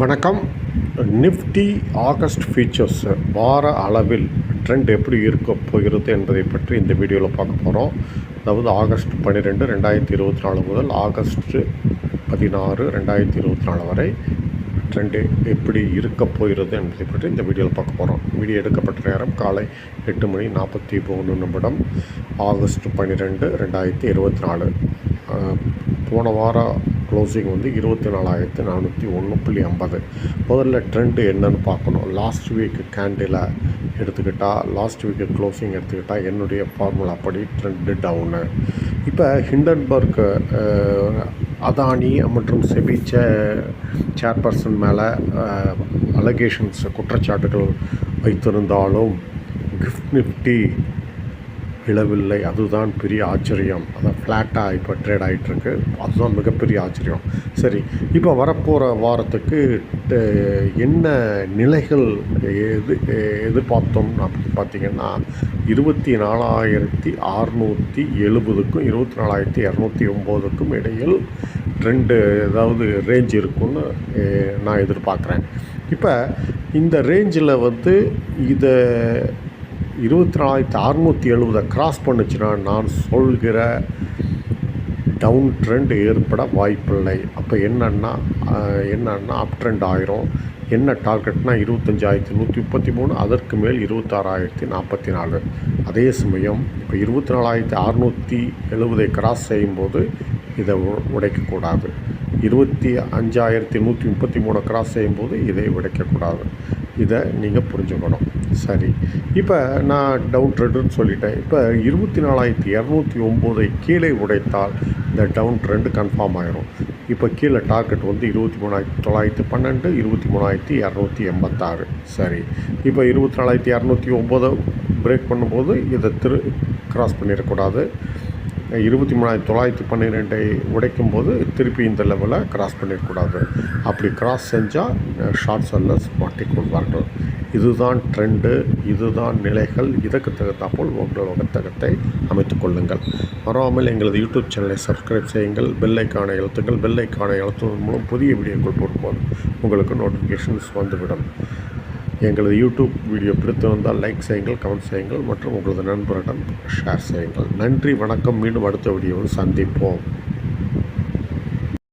வணக்கம். Nifty August features வார அளவில் ட்ரெண்ட் எப்படி இருக்க போகிறது என்பதை பற்றி இந்த வீடியோவில் பார்க்க போகிறோம். அதாவது ஆகஸ்ட் பன்னிரெண்டு ரெண்டாயிரத்தி இருபத்தி நாலு முதல் ஆகஸ்ட் பதினாறு ரெண்டாயிரத்தி இருபத்தி நாலு வரை ட்ரெண்டு எப்படி இருக்க போகிறது என்பதை பற்றி இந்த வீடியோவில் பார்க்க போகிறோம். வீடியோ எடுக்கப்பட்ட நேரம் காலை எட்டு மணி நாற்பத்தி மூணு நிமிடம் ஆகஸ்ட் பன்னிரெண்டு ரெண்டாயிரத்தி இருபத்தி நாலு. போன வாரம் க்ளோசிங் வந்து இருபத்தி நாலாயிரத்தி நானூற்றி ஒன்று புள்ளி ஐம்பது. முதல்ல ட்ரெண்டு என்னன்னு பார்க்கணும். லாஸ்ட் வீக் கேண்டில் எடுத்துக்கிட்டால் லாஸ்ட் வீக்கு க்ளோசிங் எடுத்துக்கிட்டால் என்னுடைய ஃபார்முலா படி ட்ரெண்டு டவுனு இப்போ ஹிண்டன்பர்க் அதானி மற்றும் செபி சே சேர்பர்சன் மேலே அலகேஷன்ஸ் குற்றச்சாட்டுகள் வைத்திருந்தாலும் கிஃப்ட் நிஃப்டி விழவில்லை அதுதான் பெரிய ஆச்சரியம். அதான் ஃப்ளாட்டாக இப்போ ட்ரேட் ஆகிட்டுருக்கு அதுதான் மிகப்பெரிய ஆச்சரியம். சரி இப்போ வரப்போகிற வாரத்துக்கு என்ன நிலைகள் எது எதிர்பார்த்தோம் அப்படின்னு பார்த்தீங்கன்னா இருபத்தி நாலாயிரத்தி அறுநூற்றி எழுபதுக்கும் இருபத்தி நாலாயிரத்தி இரநூத்தி ஒம்போதுக்கும் இடையில் ட்ரெண்டு ஏதாவது ரேஞ்ச் இருக்கும்னு நான் எதிர்பார்க்குறேன். இப்போ இந்த ரேஞ்சில் வந்து இதை இருபத்தி நாலாயிரத்தி அறநூற்றி எழுபதை கிராஸ் பண்ணுச்சுன்னா நான் சொல்கிற டவுன் ட்ரெண்ட் ஏற்பட வாய்ப்பில்லை. அப்போ என்னன்னா என்னன்னா அப் ட்ரெண்ட் ஆயிரும். என்ன டார்கெட்னா இருபத்தஞ்சாயிரத்தி நூற்றி முப்பத்தி மூணு அதற்கு மேல் இருபத்தாறாயிரத்தி நாற்பத்தி நாலு. அதே சமயம் இப்போ இருபத்தி நாலாயிரத்தி அறநூற்றி எழுபதை கிராஸ் செய்யும்போது இதை உ- உடைக்கக்கூடாது. இருபத்தி அஞ்சாயிரத்தி நூற்றி முப்பத்தி மூணு கிராஸ் செய்யும்போது இதை உடைக்கக்கூடாது. இதை நீங்கள் புரிஞ்சுக்கணும். சரி. இப்போ நான் டவுன் ட்ரெண்டுன்னு சொல்லிட்டேன். இப்போ இருபத்தி நாலாயிரத்தி இரநூத்தி ஒம்போதை கீழே உடைத்தால் இந்த டவுன் ட்ரெண்டு கன்ஃபார்ம் ஆயிரும். இப்போ கீழே டார்கெட் வந்து இருபத்தி மூணாயிரத்தி தொள்ளாயிரத்தி பன்னெண்டு இருபத்தி மூணாயிரத்தி இரநூத்தி எண்பத்தாறு. சரி. இப்போ இருபத்தி நாலாயிரத்தி இரநூத்தி ஒம்போதை பிரேக் பண்ணும்போது இதை திரு கிராஸ் பண்ணிடக்கூடாது. இருபத்தி மூணாயிரத்தி தொள்ளாயிரத்தி பன்னிரெண்டை உடைக்கும் போது திருப்பி இந்த லெவலை கிராஸ் பண்ணிடக்கூடாது. அப்படி கிராஸ் செஞ்சால் ஷார்ட் செல்லர்ஸ் மாட்டிக்கொள்வார்கள். இதுதான் ட்ரெண்டு இதுதான் நிலைகள். இதற்கு தகுந்தாப்போல் உங்கள் வகத்தகத்தை அமைத்துக் கொள்ளுங்கள். வராமல் எங்களது யூடியூப் சேனலை சப்ஸ்கிரைப் செய்யுங்கள். பெல்லைக்கான எழுத்துங்கள் பெல்லைக்கான எழுத்துவதன் மூலம் புதிய வீடியோக்கள் போடும்போது உங்களுக்கு நோட்டிஃபிகேஷன்ஸ் வந்துவிடும். எங்களது யூடியூப் வீடியோ பிடித்திருந்தால் லைக் செய்யுங்கள் கமெண்ட் செய்யுங்கள் மற்றும் உங்களது நண்பரிடம் ஷேர் செய்யுங்கள். நன்றி வணக்கம். மீண்டும் அடுத்த வீடியோவில் சந்திப்போம்.